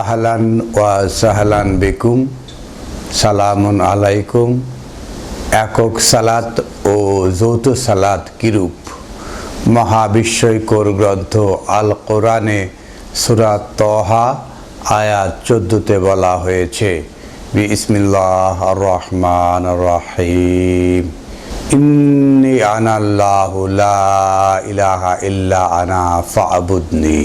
আহলান ওয়া সাহলান বেকুম সালামুন আলাইকুম একক সালাত ও যৌথ সালাত কিরূপ? মহাবিস্ময়কর গ্রন্থ আল কোরআনে সুরা তহা আয়াত চোদ্দতে বলা হয়েছে। বিসমিল্লাহ রহমান রহিম। ইন্নি আনাল্লাহু ইলাহা ইল্লা আনা ফাবুদনি।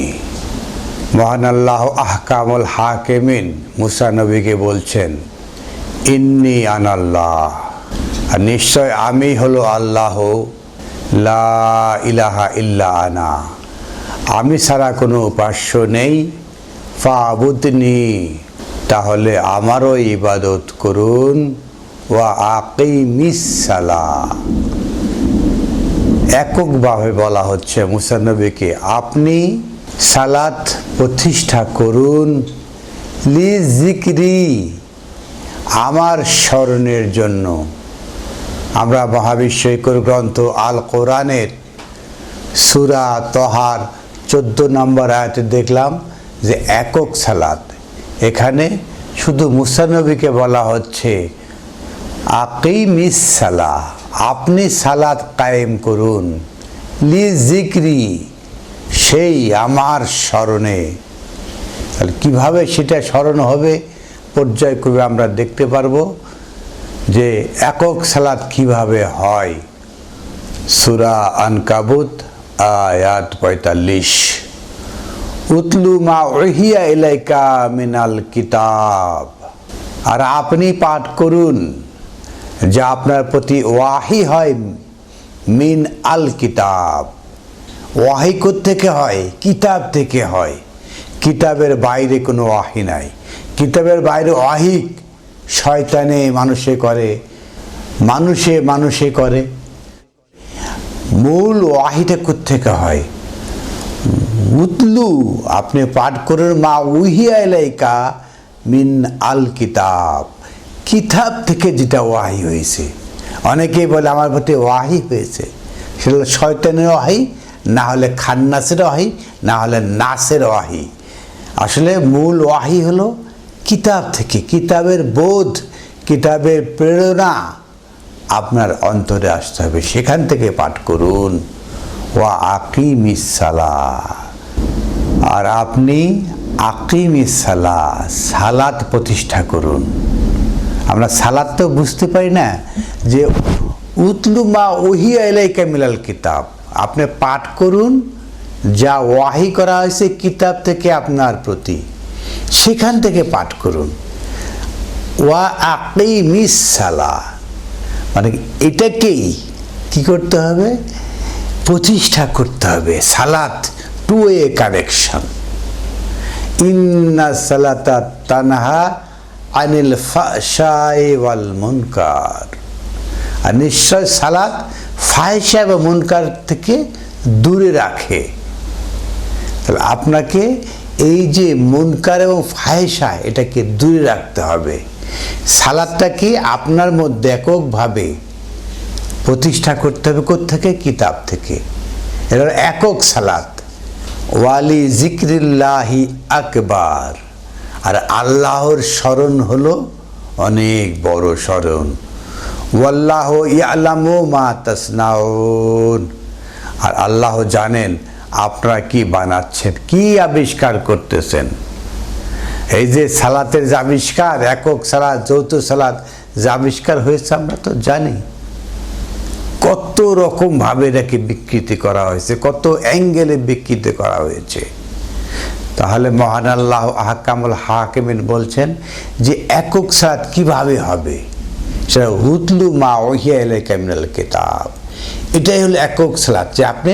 মহান আল্লাহ আহকামুল হাকেমিন। মুসা নবীকে বলছেন, ইন্নি আনাল্লাহ। আর নিশ্চয় আমি হলো আল্লাহ, লা ইলাহা ইল্লা আনা। আমি ছাড়া কোনো উপাস্য নেই। ফাবুদনি, তাহলে আমারও ইবাদত করুন। ওয়া আকিমিস সালাহ। এককভাবে বলা হচ্ছে মুসানবীকে আপনি সালাত প্রতিষ্ঠা করুন। লি জিক্রি আমার স্মরণের জন্য। আমরা মহাবিশ্বকর গ্রন্থ আল কোরআনের সুরা তহার চোদ্দ নম্বর আয়াতে দেখলাম যে একক সালাত। এখানে শুধু মুসানবীকে বলা হচ্ছে আকিমিস সালা আপনি সালাত কায়েম করুন। লি জিক্রি সেই আমার স্মরণে। তাহলে কীভাবে সেটা স্মরণ হবে পর্যায়ক্রমে আমরা দেখতে পারব যে একক সালাদ কীভাবে হয়। সুরা আনকাবুত, আয়াত পঁয়তাল্লিশ। উতলু মা ওহিয়া ইলাইকা মিনাল কিতাব। আর আপনি পাঠ করুন, যা আপনার প্রতি ওয়াহি হয়, মিন আল কিতাব। ওয়াহি থেকে হয়? কিতাব থেকে হয়। কিতাবের বাইরে কোনো ওয়াহি নাই। কিতাবের বাইরে ওয়াহিক শয়তানে মানুষে করে, মানুষে মানুষে করে। মূল ওয়াহিটা থেকে হয়? উতলু, আপনি পাঠ করুন, মা উহিয়া এলাইকা মিন আল কিতাব। কিতাব থেকে যেটা ওয়াহি হয়েছে। অনেকেই বলে, আমার প্রতি ওয়াহি হয়েছে। সেটা শয়তানের ওয়াহি না হলে খান্নাসের ওয়াহি, না হলে নাসের ওয়াহি। আসলে মূল ওয়াহি হলো কিতাব থেকে, কিতাবের বোধ, কিতাবের প্রেরণা আপনার অন্তরে আসতে হবে। সেখান থেকে পাঠ করুন। ওয়া আকিম ইসালা আর আপনি আকিম ইসালা সালাত প্রতিষ্ঠা করুন। আমরা সালাদ তো বুঝতে পারি না যে উতলু মা ওহিয়া এলাইকা মিলাল কিতাব। আপনি পাঠ করুন, যা ওয়াহি করা হয়েছে কিতাব থেকে আপনার প্রতি। সেখান থেকে পাঠ করুন। ওয়া আকিমিস সালা। মানে এটাকেই কি করতে হবে? প্রতিষ্ঠা করতে হবে। সালাত টু এ কানেকশন ইন্না সালাতা তানহা আনিল ফাশাই ওয়াল মুনকার। আর নিশ্চয় সালাদ ফায়সা এবং মুনকার থেকে দূরে রাখে। তাহলে আপনাকে এই যে মুনকার এবং ফায়সা, এটাকে দূরে রাখতে হবে। সালাদটাকে আপনার মধ্যে এককভাবে প্রতিষ্ঠা করতে হবে থেকে কিতাব থেকে। এটা একক সালাত ওয়ালি জিক্রিল্লাহি আকবার। আর আল্লাহর স্মরণ হলো অনেক বড় স্মরণ। ওয়াল্লাহ ইয়ালামু মা তাসনাউন। আর আল্লাহ জানেন আপনারা কি বানাচ্ছেন, কি আবিষ্কার করতেছেন। এই যে সালাতের যে আবিষ্কার, একক সালাদ যৌথ সালাদ যে আবিষ্কার হয়েছে, আমরা তো জানি। কত রকমভাবে এটাকে বিকৃতি করা হয়েছে, কত অ্যাঙ্গেলে বিকৃতি করা হয়েছে। তাহলে মহান আল্লাহ আহকামুল হাকিমিন বলছেন যে একক সালাদ কীভাবে হবে? সেটা হুতলু মা ওহিয়া এলে ক্যামিনাল কিতাব। এটাই হলো একক সালাত যে আপনি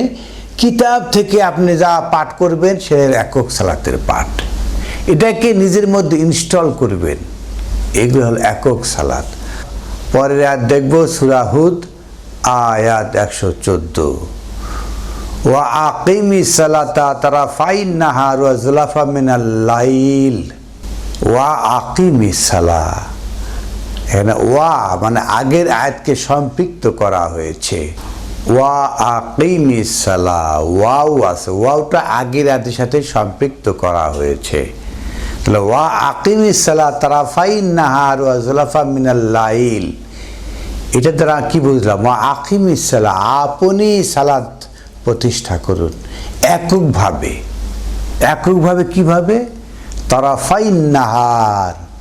কিতাব থেকে আপনি যা পাঠ করবেন সেটা একক সালাতের পাঠ। এটাকে নিজের মধ্যে ইনস্টল করবেন। এগুলো হলো একক সালাত। পরের আর দেখব সুরাহুদ আয়াত একশো চোদ্দ। ওয়া আকিমি সালাতা তারা ফাইন নাহার ওয়া জুলাফা মিনাল লাইল। ওয়া আকিমি সালা এখানে ওয়া মানে আগের আয়াতকে সম্পৃক্ত করা হয়েছে। ওয়া আকিমি সালা, ওয়াও আছে। ওয়াওটা আগের আয়াতের সাথে সম্পৃক্ত করা হয়েছে। তাহলে ওয়া আকিমি সালা তারাফাই নাহার ওয়া জুলাফা মিনাল লাইল। এটা দ্বারা কি বুঝলাম? ওয়া আকিমি সালা, আপনি সালাত প্রতিষ্ঠা করুন এককভাবে। এককভাবে কীভাবে? তারাফাই নাহার।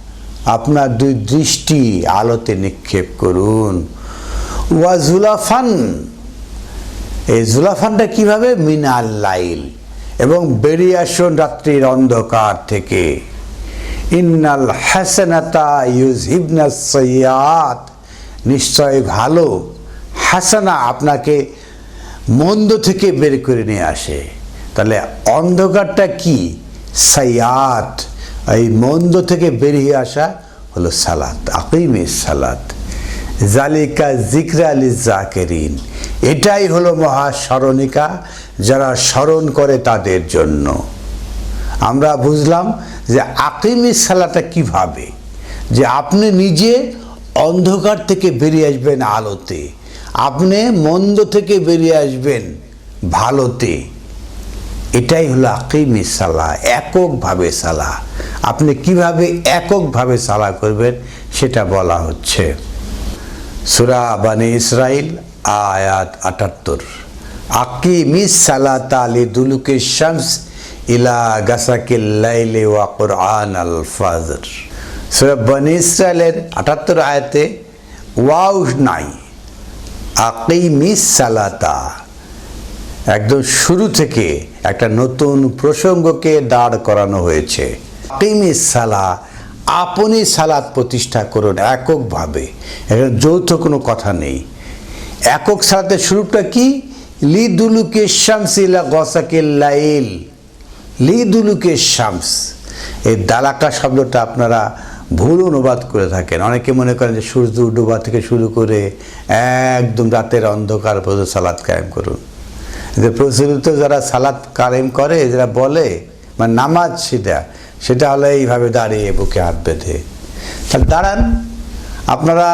আপনার দুই দৃষ্টি আলোতে নিক্ষেপ করুন। ওয়া জুলাফান, এই জুলাফানটা কীভাবে? মিনাল লাইল। এবং বেরিয়ে আসুন রাত্রির অন্ধকার থেকে। ইন্নাল হাসানাতা ইউজহিবনা সৈয়াত নিশ্চয় ভালো হাসানা আপনাকে মন্দ থেকে বের করে নিয়ে আসে। তাহলে অন্ধকারটা কি? সাইয়াত। এই মন্দ থেকে বেরিয়ে আসা হলো সালাত, আকিমে সালাত। জালিকা জিকরা আলী জাকেরিন এটাই হলো মহাস্মরণিকা যারা স্মরণ করে তাদের জন্য। আমরা বুঝলাম যে আকিমি সালাটা কীভাবে? যে আপনি নিজে অন্ধকার থেকে বেরিয়ে আসবেন আলোতে। আপনি মন্দ থেকে বেরিয়ে আসবেন ভালোতে। এটাই হলো আকিমি সালা এককভাবে সালা আপনি কীভাবে এককভাবে সালা করবেন সেটা বলা হচ্ছে। সুরা বানি ইসরাইল আয়াত আটাত্তর। আকিমি সালাত আলী দুলুকে শামস ইলা গাসাকিল লাইলে ওয়া কোরআন আল ফাজর। সুরা বানি ইসরাইলের আটাত্তর আয়াতে, ওয়াও নাই, আকিমি সালাতা। একদম শুরু থেকে একটা নতুন প্রসঙ্গকে দাঁড় করানো হয়েছে। সালা, আপনি সালাদ প্রতিষ্ঠা করুন এককভাবে। যৌথ কোনো কথা নেই। একক সালাতের শুরুটা কি? লি দুলুকে শামস ইলা গসাকে লাইল। লি দুলুকে শামস এই দালাকা শব্দটা আপনারা ভুল অনুবাদ করে থাকেন। অনেকে মনে করেন যে সূর্য ডোবা থেকে শুরু করে একদম রাতের অন্ধকার পর্যন্ত সালাদ কায়েম করুন। যে প্রচলিত যারা সালাদ কায়েম করে, যারা বলে মানে নামাজ সেটা সেটা হলো এইভাবে দাঁড়িয়ে বুকে হাত বেঁধে। তাহলে দাঁড়ান, আপনারা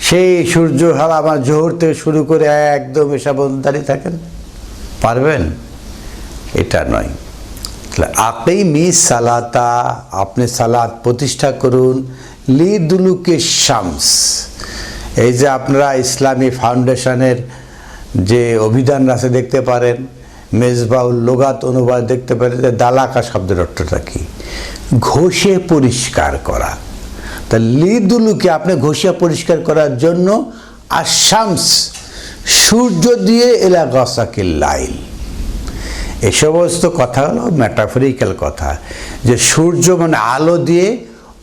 সেই সূর্য হাল আমার জোহর থেকে শুরু করে একদম এসব দাঁড়িয়ে থাকেন। পারবেন? এটা নয়। আপনি মি সালাতা, আপনি সালাত প্রতিষ্ঠা করুন লি দুলুকে শামস। এই যে আপনারা ইসলামী ফাউন্ডেশনের যে অভিধান আছে দেখতে পারেন মেজবাউল লোগাত অনুবাদ দেখতে পারেন, যে দালাকা শব্দের অর্থটা কি? ঘষে পরিষ্কার করা। তা লিদুলুকে আপনি ঘষিয়া পরিষ্কার করার জন্য আর শামস সূর্য দিয়ে এলা গসাকে লাইল। এই সমস্ত কথা হলো ম্যাটাফরিক্যাল কথা, যে সূর্য মানে আলো দিয়ে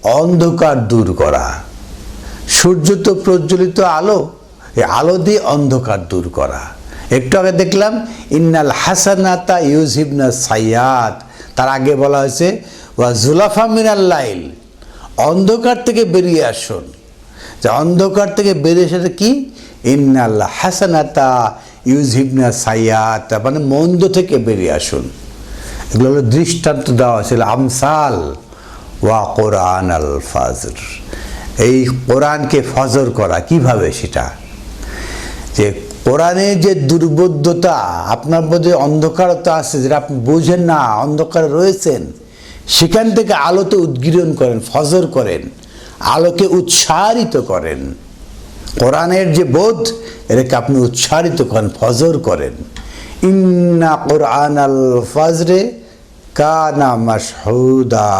অন্ধকার দূর করা। সূর্য তো প্রজ্বলিত আলো এই আলো দিয়ে অন্ধকার দূর করা। একটু আগে দেখলাম, ইন্নাল হাসানাতা ইউজিবনা সাইয়াদ তার আগে বলা হয়েছে, ওয়া জুলাফা মিনাল লাইল। অন্ধকার থেকে বেরিয়ে আসুন। যে অন্ধকার থেকে বেরিয়ে এসে কি? ইন্নাল হাসানাতা ইউজিবনা সাইয়াত। মানে মন্দ থেকে বেরিয়ে আসুন। এগুলো হলো দৃষ্টান্ত দেওয়া ছিল, আমসাল ওয়া কোরআন আল ফাজর। এই কোরআনকে ফজর করা, কীভাবে সেটা? যে কোরআনের যে দুর্বোধ্যতা, আপনার মধ্যে অন্ধকারতা আছে যেটা আপনি বোঝেন না, অন্ধকারে রয়েছেন, সেখান থেকে আলোতে উদ্গীরণ করেন, ফজর করেন, আলোকে উৎসাহিত করেন। কোরআনের যে বোধ, এটাকে আপনি উৎসাহিত করেন, ফজর করেন। ইন্না কোরআন আল ফজরে কানা মাসহুদা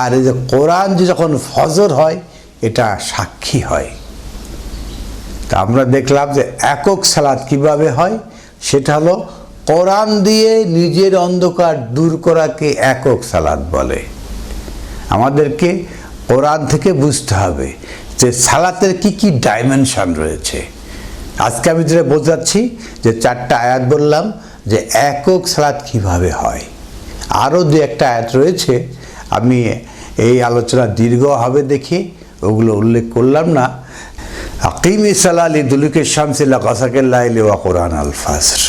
আর এই যে কোরআন যে যখন ফজর হয়, এটা সাক্ষী হয়। তা আমরা দেখলাম যে একক সালাদ কীভাবে হয়? সেটা হলো কোরআন দিয়ে নিজের অন্ধকার দূর করাকে একক সালাদ বলে। আমাদেরকে কোরআন থেকে বুঝতে হবে যে সালাতের কি কি ডাইমেনশন রয়েছে। আজকে আমি যেটা বোঝাচ্ছি যে চারটা আয়াত বললাম যে একক সালাদ কীভাবে হয়। আরও দু একটা আয়াত রয়েছে। আমি এই আলোচনা দীর্ঘ হবে দেখে ওগুলো উল্লেখ করলাম না। আকিমি সালালি দুলুকে শামসিল্লা কাসাকেল্লাইলি ওয়া কোরআন আল ফাসর।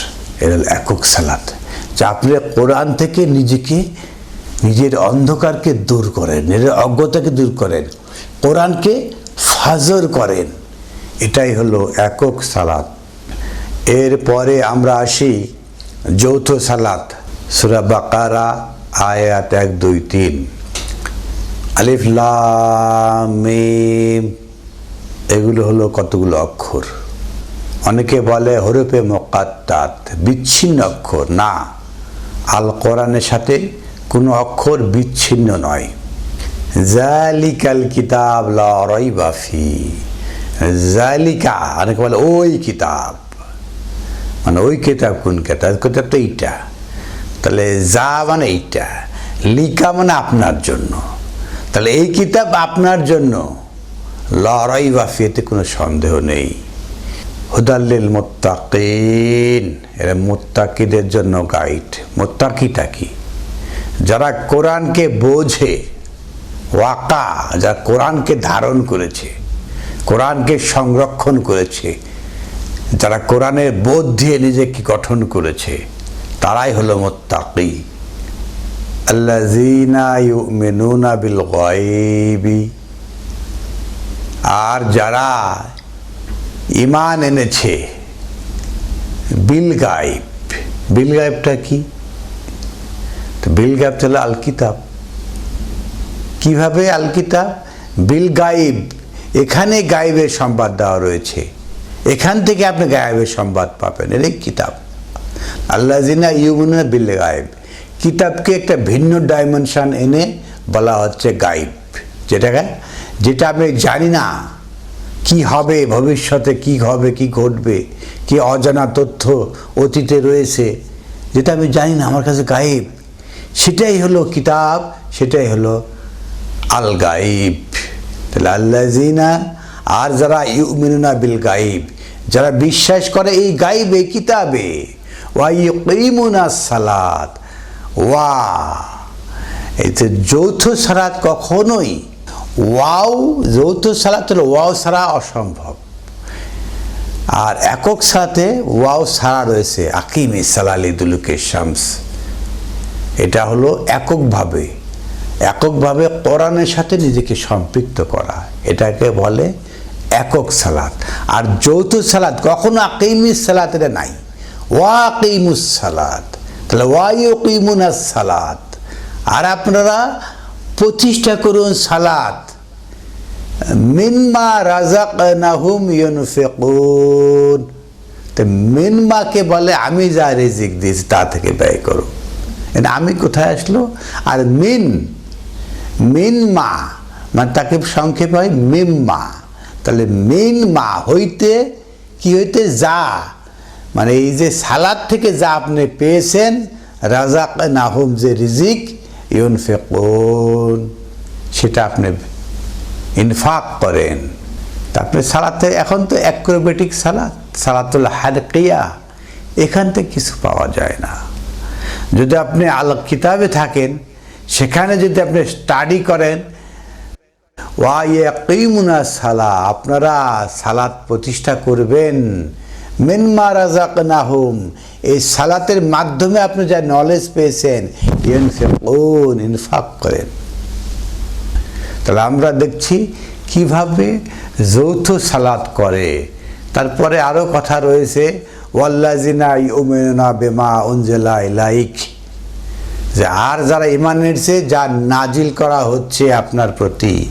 এর একক সালাত যে আপনি কোরআন থেকে নিজেকে, নিজের অন্ধকারকে দূর করেন, নিজের অজ্ঞতাকে দূর করেন, কোরআনকে ফাজর করেন। এটাই হলো একক সালাত এরপরে আমরা আসি যৌথ সালাত সুরা বাকারা, আয়াত এক, দুই, তিন। আলিফ লাম, মিম। এগুলো হলো কতগুলো অক্ষর? অনেকে বলে হরফে মোকাত্তাত বিচ্ছিন্ন অক্ষর। না আল কোরআনের সাথে কোনো অক্ষর বিচ্ছিন্ন নয়। জালিকাল কিতাব লরই বাফি জালিকা অনেকে বলে ওই কিতাব। মানে ওই কিতাব কোন কিতাব? কিতাব তো এইটা। তাহলে যা মানে এইটা। লিকা মানে আপনার জন্য। তাহলে এই কিতাব আপনার জন্য। লড়াই বাফি এতে কোনো সন্দেহ নেই। হুদাল্লিল মোত্তাকিন, এরা মোত্তাকিদের জন্য গাইড। মোত্তাকিটা কি? যারা কোরআনকে বোঝে, ওয়াকা, যারা কোরআনকে ধারণ করেছে, কোরআনকে সংরক্ষণ করেছে, যারা কোরআনের বোধ দিয়ে নিজেকে গঠন করেছে, তারাই হলো মোত্তাকি। ইউমিনুনা বিল গায়বি। আর যারা ইমান এনেছে, বিল গাইব বিল গাইবটা কি? তো বিল গাইব হলো আল কিতাব। কীভাবে আল কিতাব? বিল গাইব এখানে গাইবের সংবাদ দেওয়া রয়েছে। এখান থেকে আপনি গায়েবের সংবাদ পাবেন। এর কিতাব। আল্লাহ জিনা ইউমুনা বিল গায়েব। কিতাবকে একটা ভিন্ন ডাইমেনশন এনে বলা হচ্ছে গাইব যেটাকে যেটা আমি জানি না, কি হবে, ভবিষ্যতে কি হবে, কি ঘটবে, কি অজানা তথ্য অতীতে রয়েছে, যেটা আমি জানি না, আমার কাছে গাইব সেটাই হলো কিতাব, সেটাই হলো আল গাইব তাহলে আল্লাহ জিনা আর যারা ইউমিনুনা বিল গাইব যারা বিশ্বাস করে এই গাইবে কিতাবে ওয়াইমুনা সালাত, ওয়া যে যৌথ সালাত কখনোই ওয়াও, যৌথ সালাত হলো ওয়াও ছাড়া অসম্ভব। আর একক সাথে ওয়াও ছাড়া রয়েছে আকিম ইসালালি দুলুকে শামস। এটা হলো এককভাবে। এককভাবে কোরআনের সাথে নিজেকে সম্পৃক্ত করা। এটাকে বলে একক সালাত। আর যৌথ সালাত কখনো আকিমিস সালাত এটা নাই। ওয়া আকিমুস সালাত। তাহলে ওয়াইকিমুনাস সালাত। আর আপনারা প্রতিষ্ঠা করুন সালাত। মিনমা রাজাক নাহুম ইউনফিকুন। তো মিনমাকে বলে, আমি যা রিজিক দিয়েছি তা থেকে ব্যয় করো। এটা আমি কোথায় আসলো? আর মিন মিন মা মানে তাকে সংক্ষেপ হয় মিম্মা। তাহলে মিন মা হইতে কি হইতে? যা। মানে এই যে সালাদ থেকে যা আপনি পেয়েছেন রাজাক নাহুম যে রিজিক ইউন ফেকুন সেটা আপনি ইনফাক করেন। তারপরে সালাতে, এখন তো অ্যাক্রোবেটিক সালাদ সালাতুল হাদকিয়া, এখান থেকে কিছু পাওয়া যায় না। যদি আপনি আল কিতাবে থাকেন, সেখানে যদি আপনি স্টাডি করেন ওয়াইমুনা সালা আপনারা সালাত প্রতিষ্ঠা করবেন। মেনমা নাহুম এই সালাতের মাধ্যমে আপনি যা নলেজ পেয়েছেন ইনফেকুন ইনফাক করেন। তাহলে আমরা দেখছি কীভাবে যৌথ সালাত করে। তারপরে আরও কথা রয়েছে ওয়াল্লাজিনা বেমা ইলাইক। যে আর যারা ইমান এনেছে, যা নাজিল করা হচ্ছে আপনার প্রতি।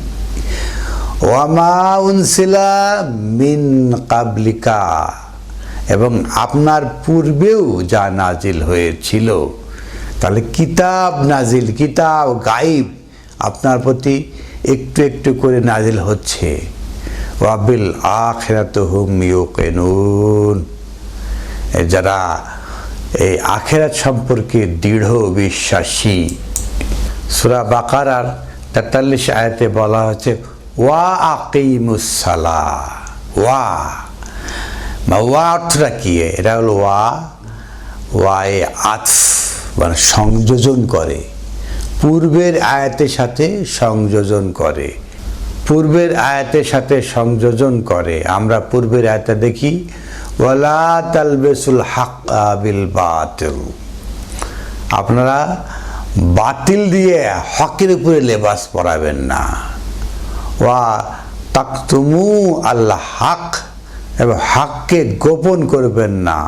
ওয়ামা উনসিলা মিন কাবলিকা। এবং আপনার পূর্বেও যা নাজিল হয়েছিল, তাহলে কিতাব নাজিল, কিতাব গাইব আপনার প্রতি একটু একটু করে নাজিল হচ্ছে। ওয়াবিল আখেরাত হুম ইউকেনুন। যারা এই আখেরাত সম্পর্কে দৃঢ় বিশ্বাসী, সুরা বাকারার তেতাল্লিশ আয়াতে বলা হচ্ছে, ওয়া আকিমুসালা ওয়া বা ওয়া কি? এটা হলো ওয়া ওয়া এ আতফ মানে সংযোজন করে। পূর্বের আয়াতের সাথে সংযোজন করে। পূর্বের আয়াতের সাথে সংযোজন করে। আমরা পূর্বের আয়াতে দেখি, ওয়ালা তালবেসুল হাক বিল বাতিল। আপনারা বাতিল দিয়ে হকের উপরে লেবাস পরাবেন না। ওয়া তাকতুমু আল্লাহ হাক এবং হাককে গোপন করবেন না।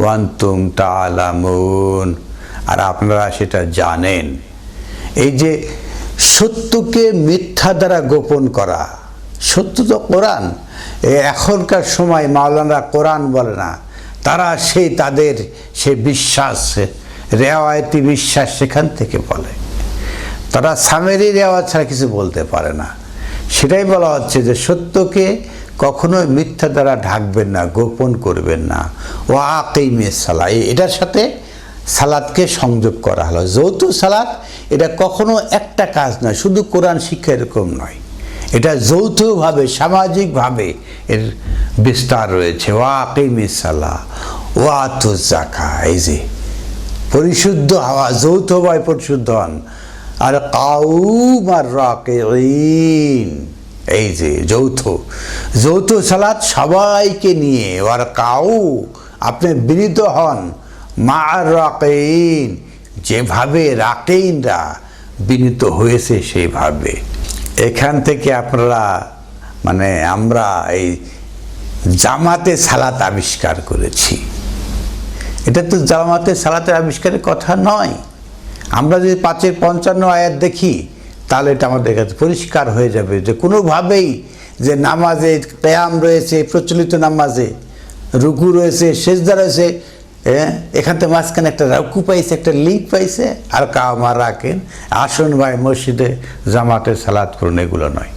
ওয়ান্তুম তালামুন আর আপনারা সেটা জানেন। এই যে সত্যকে মিথ্যা দ্বারা গোপন করা, সত্য তো কোরআন। এখনকার সময় মাওলানা কোরআন বলে না, তারা সেই তাদের সে বিশ্বাস, রেওয়ায়তি বিশ্বাস সেখান থেকে বলে। তারা সামেরি রেওয়াজ ছাড়া কিছু বলতে পারে না। সেটাই বলা হচ্ছে যে সত্যকে কখনোই মিথ্যা দ্বারা ঢাকবেন না, গোপন করবেন না। ও আকেই মে সালা এটার সাথে সালাদকে সংযোগ করা হলো। যৌথ সালাদ এটা কখনো একটা কাজ নয়, শুধু কোরআন শিক্ষা এরকম নয়। এটা যৌথভাবে, সামাজিকভাবে এর বিস্তার রয়েছে। ও আকেই মে সালা ও আতু জাকা এই যে পরিশুদ্ধ হওয়া, যৌথভাবে পরিশুদ্ধ হন। আর কাউম আর রাকিন এই যে যৌথ যৌথ সালাত সবাইকে নিয়ে আর কাউ, আপনি বিনীত হন। মা রাকেইন যেভাবে রাকেইনরা বিনীত হয়েছে সেইভাবে। এখান থেকে আপনারা মানে আমরা এই জামাতে সালাত আবিষ্কার করেছি। এটা তো জামাতে সালাতের আবিষ্কারের কথা নয়। আমরা যদি পাঁচের পঞ্চান্ন আয়াত দেখি তাহলে এটা আমাদের কাছে পরিষ্কার হয়ে যাবে যে কোনোভাবেই যে নামাজে কেয়াম রয়েছে, প্রচলিত নামাজে, রুকু রয়েছে, সেজদা রয়েছে হ্যাঁ এখান থেকে মাঝখানে একটা রুকু পাইছে, একটা লিঙ্ক পাইছে, আর কামা রাখেন, আসন ভাই মসজিদে জামাতে সালাদ করুন, এগুলো নয়।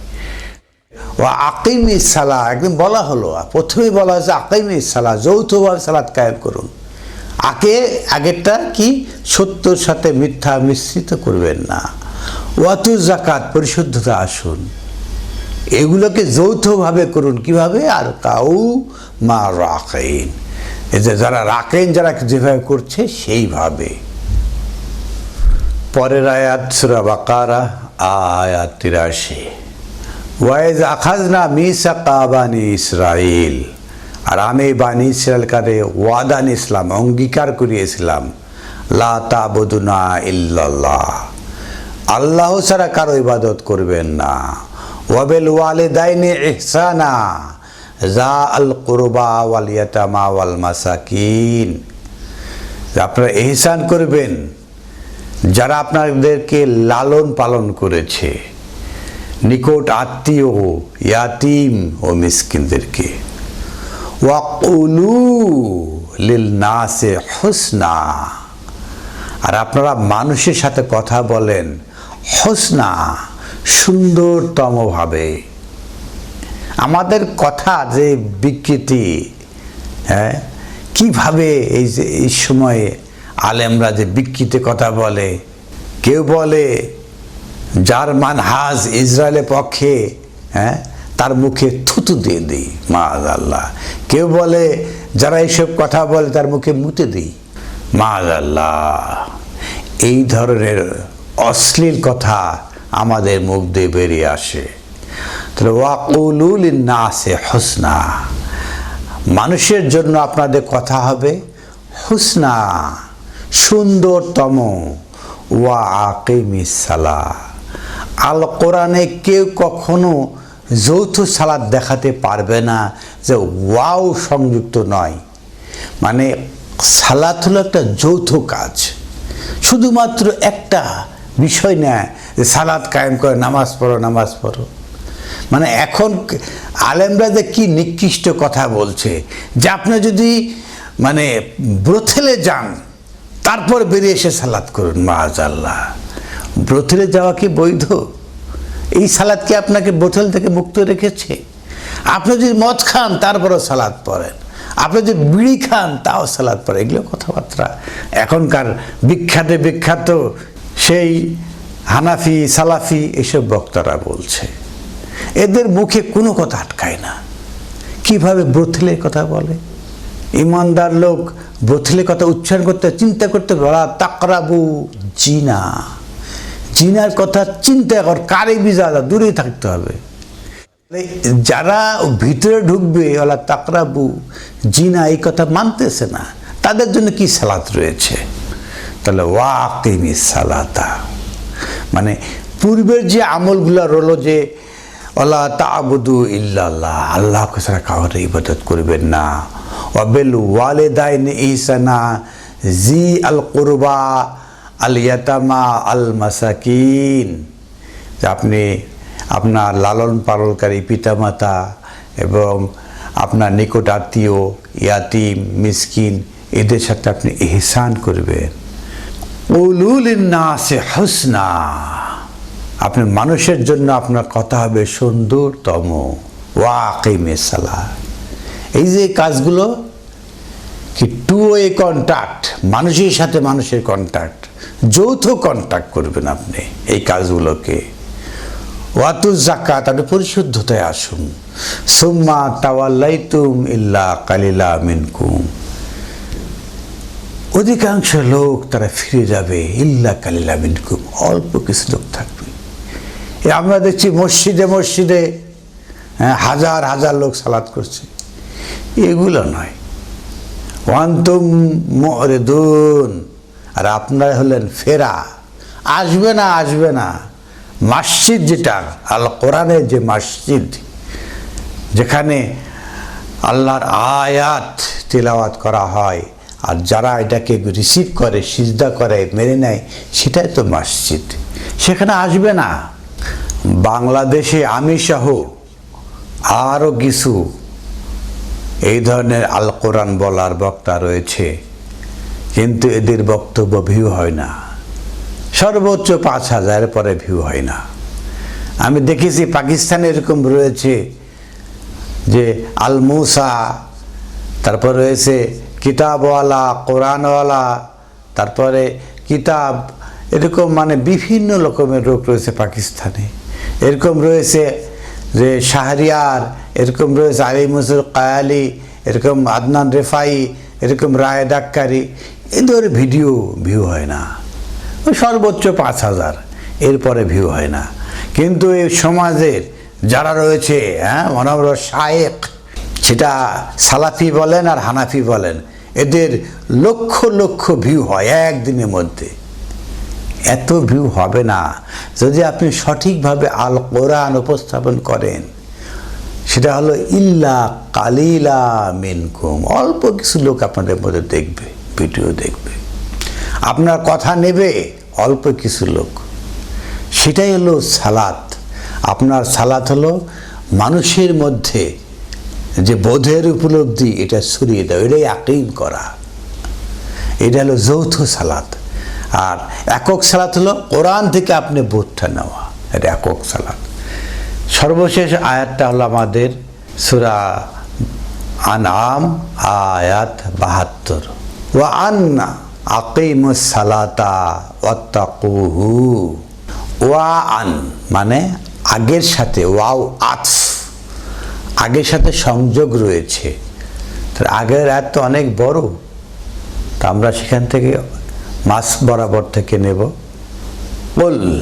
ও আকিমি সালা একদম বলা হলো, প্রথমেই বলা হয়েছে আকিমি সালা, যৌথভাবে সালাদ কায়েম করুন। আগে, আগেরটা কি? সত্যর সাথে মিথ্যা মিশ্রিত করবেন না। ওয়াতু জাকাত পরিশুদ্ধতা আসুন। এগুলোকে যৌথভাবে করুন কীভাবে? আর কাউ মা রাখেন। যে যারা রাখেন, যারা যেভাবে করছে সেইভাবে। পরের আয়াত, সুরা বাকারা, আয়াত তিরাশি। ওয়াইজ আখাজনা মিসা কাবানি ইসরাইল। আর আমি বানি ইসরায়েল কারে ওয়াদান ইসলাম অঙ্গীকার করিয়েছিলাম। লা তাবুদুনা ইল্লাল্লাহ। আল্লাহ ছাড়া কারও ইবাদত করবেন না। ওয়াবেল ওয়ালে দাইনে ইহসানা, যা আল কুরবা ওয়াল ইয়াতামা ওয়াল মাসাকিন। আপনারা এহসান করবেন, যারা আপনাদেরকে লালন পালন করেছে, নিকট আত্মীয় ইয়াতিম ও মিসকিনদেরকে। ওয়াকুলু লিল নাসে হুসনা। আর আপনারা মানুষের সাথে কথা বলেন হোসনা সুন্দরতমভাবে। আমাদের কথা যে বিকৃতি হ্যাঁ? কীভাবে এই যে, এই সময়ে আলেমরা যে বিকৃতি কথা বলে, কেউ বলে যার মানহাজ ইসরায়েলের পক্ষে হ্যাঁ? তার মুখে থুতু দিয়ে দিই মা আল্লাহ কেউ বলে, যারা এইসব কথা বলে তার মুখে মুতে দিই মা আল্লাহ এই ধরনের অশ্লীল কথা আমাদের মুখ দিয়ে বেরিয়ে আসে। তাহলে ওয়াকুলুল নাসে হোসনা। মানুষের জন্য আপনাদের কথা হবে হুসনা, সুন্দরতম। ওয়া আকিমি সালা। আল কোরআনে কেউ কখনো যৌথ সালাদ দেখাতে পারবে না যে ওয়াও সংযুক্ত নয়। মানে সালাত হলো একটা যৌথ কাজ। শুধুমাত্র একটা বিষয় নেয় যে সালাদ কায়েম করে, নামাজ পড়ো নামাজ পড়ো। মানে এখন আলেমরা যে কী নিকৃষ্ট কথা বলছে, যে আপনি যদি মানে ব্রথেলে যান, তারপর বেরিয়ে এসে সালাদ করুন মাজ আল্লাহ ব্রথেলে যাওয়া কি বৈধ? এই সালাদ কি আপনাকে বোতল থেকে মুক্ত রেখেছে? আপনি যদি মদ খান, তারপরও সালাদ পড়েন। আপনি যদি বিড়ি খান, তাও সালাদ পড়ে এগুলো কথাবার্তা। এখনকার বিখ্যাত বিখ্যাত সেই হানাফি, সালাফি এসব বক্তারা বলছে। এদের মুখে কোনো কথা আটকায় না। কীভাবে ব্রথিলের কথা বলে? ইমানদার লোক ব্রথিলের কথা উচ্চারণ করতে, চিন্তা করতে বলা তাকরাবু জিনা। জিনার কথা চিন্তা কর, কারে বিজাদা দূরে থাকতে হবে। যারা ভিতরে ঢুকবে ওলা তাকরাবু জিনা, এই কথা মানতেছে না। তাদের জন্য কি সালাত রয়েছে? তাহলে ওয়াকিমি সালাতা। মানে পূর্বের যে আমলগুলো রলো যে, আল্লাহ তাবুদু ইল্লাল্লাহ আল্লাহ ছাড়া কাউরে ইবাদত করবেন না। ওয়াবেল ওয়ালেদাইন ইসানা জি আল কুরবা আল ইয়াতামা আল মাসাকিন আপনি আপনার লালন পালনকারী পিতামাতা এবং আপনার নিকট আত্মীয়, ইয়াতিম, মিসকিন, এদের সাথে আপনি এহসান করবেন। নাসে হুসনা। আপনি মানুষের জন্য আপনার কথা হবে সুন্দরতম। ওয়াকিমে সালা এই যে কাজগুলো, কি টু ওয়ে কন্ট্যাক্ট মানুষের সাথে মানুষের কন্ট্যাক্ট যৌথ কন্ট্যাক্ট করবেন আপনি এই কাজগুলোকে। ওয়াতু জাকাত আপনি পরিশুদ্ধতায় আসুন। সুম্মা তাওয়াল্লাইতুম ইল্লা কালিলা মিনকুম। অধিকাংশ লোক তারা ফিরে যাবে। ইল্লা কালিলা মিনকুম, অল্প কিছু লোক থাকবে। আমরা দেখছি মসজিদে মসজিদে হাজার হাজার লোক সালাত করছে। এগুলো নয়। অন্তম ওয়ান্তুম মরেদুন, আর আপনারা হলেন ফেরা। আসবে না আসবে না। মসজিদ যেটা, আল কোরআনের যে মসজিদ, যেখানে আল্লাহর আয়াত তিলাওয়াত করা হয় আর যারা এটাকে রিসিভ করে, সিজদা করে, মেনে নেয়, সেটাই তো মসজিদ। সেখানে আসবে না। বাংলাদেশে আমি সহ আরও কিছু এই ধরনের আল কোরআন বলার বক্তা রয়েছে, কিন্তু এদের বক্তব্য ভিউ হয় না। সর্বোচ্চ পাঁচ হাজারের পরে ভিউ হয় না। আমি দেখেছি পাকিস্তানে এরকম রয়েছে যে আল মুসা তারপর রয়েছে কিতাবওয়ালা, কোরআনওয়ালা, তারপরে কিতাব, এরকম মানে বিভিন্ন রকমের রোগ রয়েছে পাকিস্তানে। এরকম রয়েছে যে শাহরিয়ার, এরকম রয়েছে আলী মসুর কায়ালি, এরকম আদনান রেফাই, এরকম রায় ডাক্কারি। এদের ভিডিও ভিউ হয় না। সর্বোচ্চ পাঁচ হাজার। এরপরে ভিউ হয় না। কিন্তু এই সমাজের যারা রয়েছে হ্যাঁ মনোবর শায়েক, সেটা সালাফি বলেন আর হানাফি বলেন এদের লক্ষ লক্ষ ভিউ হয় একদিনের মধ্যে। এত ভিউ হবে না। যদি আপনি সঠিকভাবে আল কোরআন উপস্থাপন করেন, সেটা হলো, ইল্লা কালিলা মিনকুম। অল্প কিছু লোক আপনাদের মধ্যে দেখবে ভিডিও দেখবে। আপনার কথা নেবে, অল্প কিছু লোক। সেটাই হলো সালাত। আপনার সালাত হলো মানুষের মধ্যে যে বোধের উপলব্ধি, এটা সরিয়ে দেওয়া এটাই আকিম করা। এটা হলো যৌথ সালাত। আর একক সালাত হলো কোরআন থেকে আপনি বোধটা নেওয়া। এটা একক সালাত। সর্বশেষ আয়াতটা হলো আমাদের সুরা আনাম আয়াত বাহাত্তর। ওয়া আন্না আকিমুস সালাতা ওয়াত্তাকুহু। ওয়া আন মানে আগের সাথে, ওয়াও আতফ আগের সাথে সংযোগ রয়েছে। তার আগের আয়াত তো অনেক বড়। তা আমরা সেখান থেকে মাস বরাবর থেকে নেব। বল,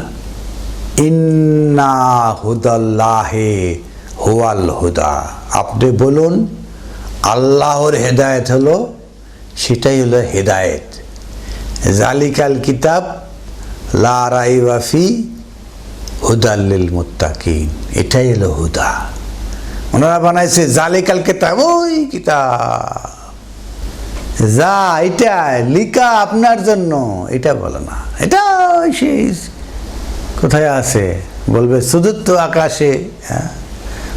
ইন্না হুদাল্লাহে হুয়াল হুদা। আপনি বলুন, আল্লাহর হেদায়েত হলো, সেটাই হলো হেদায়েত। জালিকাল কিতাব, লা রাইবাফি হুদাল্লিল মুত্তাকিন। এটাই হলো হুদা। ওনারা বানাইছে জালিকাল কিতাব, ওই কিতাব। যা এটা লিকা আপনার জন্য। এটা বলো না। এটা সেই কোথায় আছে? বলবে সুদূর্ত আকাশে হ্যাঁ?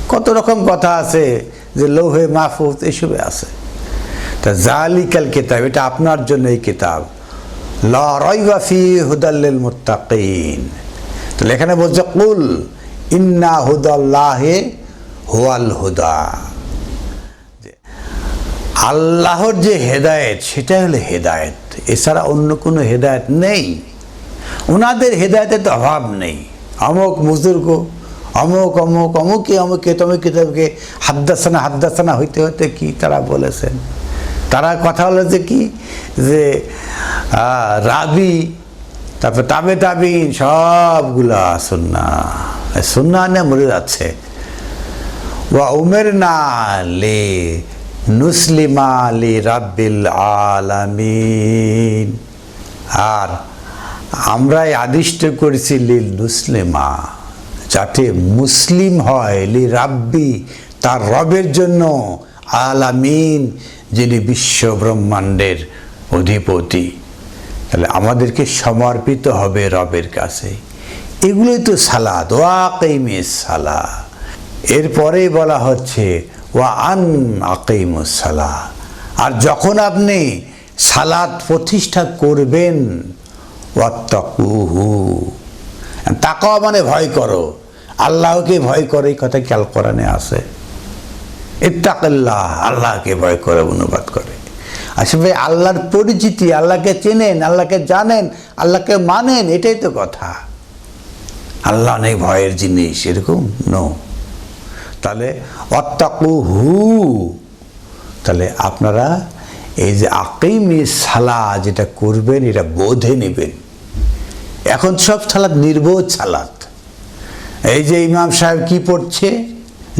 কত রকম কথা আছে যে লৌহে মাহফুজ, এসবে আছে। তা জালিকাল কিতাব, এটা আপনার জন্য এই কিতাব। লা হুদাল্লিল মুত্তাকিন। তাহলে এখানে বলছে, কুল ইন্না হুদাল্লাহে হুয়াল হুদা। আল্লাহর যে হেদায়েত সেটা হলো হেদায়েত। এছাড়া অন্য কোনো হেদায়েত নেই। ওনাদের হেদায়েতের তো অভাব নেই। অমুক বুজুর্গ, অমুক অমুক, অমুকে অমুকে, তমুকে তমুকে, হাদ্দাসানা হাদ্দাসানা হইতে হইতে কি তারা বলেছেন? তারা কথা হলো যে কি? যে রাবি, তারপর তাবে তাবিন, সবগুলা সুন্না সুন্না নিয়ে মরে যাচ্ছে। উমের না লে নুসলিমা রাব্বিল আলামিন। আর আমরাই আদিষ্ট করেছি লিল নুসলিমা, যাতে মুসলিম হয় লি রাব্বি তার রবের জন্য আলামিন, যিনি বিশ্ব ব্রহ্মাণ্ডের অধিপতি। তাহলে আমাদেরকে সমর্পিত হবে রবের কাছে। এগুলোই তো সালাদ ওয়াকিমে সালা এরপরেই বলা হচ্ছে, ওয়া আন সালা আর যখন আপনি সালাদ প্রতিষ্ঠা করবেন, ওয়াত্তাকুহু। তাকাও মানে ভয় করো। আল্লাহকে ভয় করে এই কথা খেয়াল কোরআনে আছে? ইত্তাকাল্লাহ, আল্লাহকে ভয় করে, অনুবাদ করে। আসলে ভাই, আল্লাহর পরিচিতি, আল্লাহকে চেনেন, আল্লাহকে জানেন, আল্লাহকে মানেন, এটাই তো কথা। আল্লাহ অনেক ভয়ের জিনিস, এরকম? নো তাহলে অত্তাকু হু তাহলে আপনারা এই যে আকিমি সালা যেটা করবেন এটা বোধে নেবেন। এখন সব সালাদ নির্বোধ সালাদ। এই যে ইমাম সাহেব কি পড়ছে?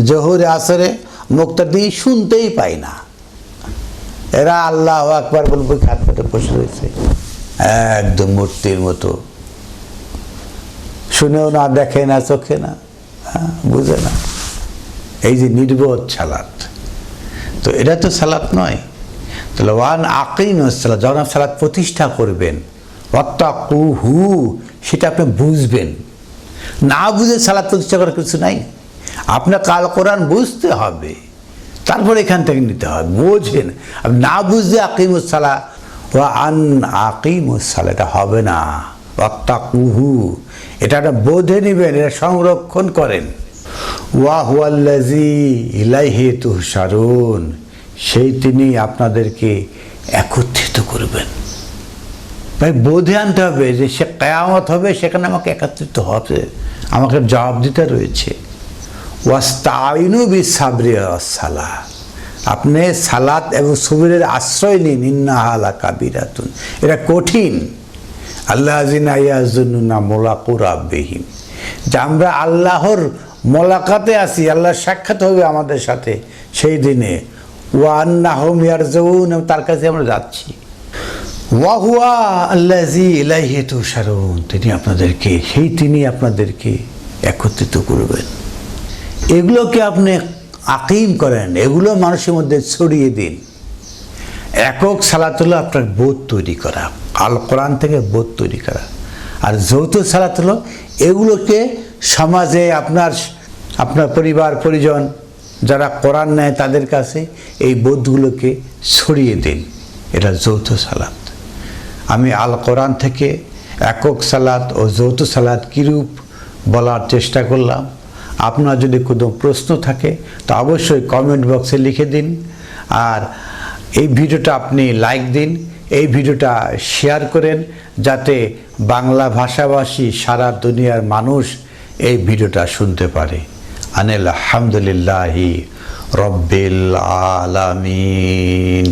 জহুরে আসরে দিয়ে শুনতেই পাই না। এরা আল্লাহ আকবার বলব খাত পেটে বসে রয়েছে। একদম মূর্তির মতো। শুনেও না দেখে না চোখে না হ্যাঁ, বুঝে না। এই যে নির্বোধ সালাত। তো এটা তো সালাত নয়। তাহলে ওয়ান আকিম সালাত যখন আপনি সালাত প্রতিষ্ঠা করবেন। অত্তা হু সেটা আপনি বুঝবেন। না বুঝে সালাত প্রতিষ্ঠা করার কিছু নাই। আপনার কাল কোরআন বুঝতে হবে। তারপর এখান থেকে নিতে হবে। বোঝেন না বুঝলে আকিমুসালা ও আন আকিমুসালা এটা হবে না। অত্তা কুহু এটা একটা বোধে নেবেন, এটা সংরক্ষণ করেন। ওয়া হুয়াল্লাজি ইলাইহে তুহসারুন সেই তিনি আপনাদেরকে একত্রিত করবেন। ভাই, বোধে আনতে হবে যে সে কেয়ামত হবে, সেখানে আমাকে একত্রিত হবে। আমাকে জবাব দিতে রয়েছে। ওয়াস্তাইনু বিসাবরি সালা আপনি সালাত এবং সুবিরের আশ্রয় নিন। ইন্নাহালা কাবিরাতুন। এটা কঠিন। আল্লাহ আজিনা মোলাকুর আব্বেহিম যে আমরা আল্লাহর মোলাকাতে আছি আল্লাহ সাক্ষাৎ হবে আমাদের সাথে সেই দিনে। ওয়ান্না হোম ইয়ারজউন তার কাছে আমরা যাচ্ছি। ওয়াহুয়া আল্লাজি ইলাইহে তুষারুন তিনি আপনাদেরকে, সেই তিনি আপনাদেরকে একত্রিত করবেন। এগুলোকে আপনি আকিম করেন, এগুলো মানুষের মধ্যে ছড়িয়ে দিন। একক সালাত হলো আপনার বোধ তৈরি করা, আল কোরআন থেকে বোধ তৈরি করা। আর যৌথ সালাত হলো এগুলোকে সমাজে আপনার আপনার পরিবার, পরিজন যারা কোরআন নেয় তাদের কাছে এই বোধগুলোকে ছড়িয়ে দিন। এটা যৌথ সালাত। আমি আল কোরআন থেকে একক সালাত ও যৌথ সালাত কীরূপ বলার চেষ্টা করলাম। আপনার যদি কোনো প্রশ্ন থাকে তো অবশ্যই কমেন্ট বক্সে লিখে দিন। আর এই ভিডিওটা আপনি লাইক দিন, এই ভিডিওটা শেয়ার করেন যাতে বাংলা ভাষাভাষী সারা দুনিয়ার মানুষ এই ভিডিওটা শুনতে পারে। আনিল আলহামদুলিল্লাহি রব্বিল আলামিন।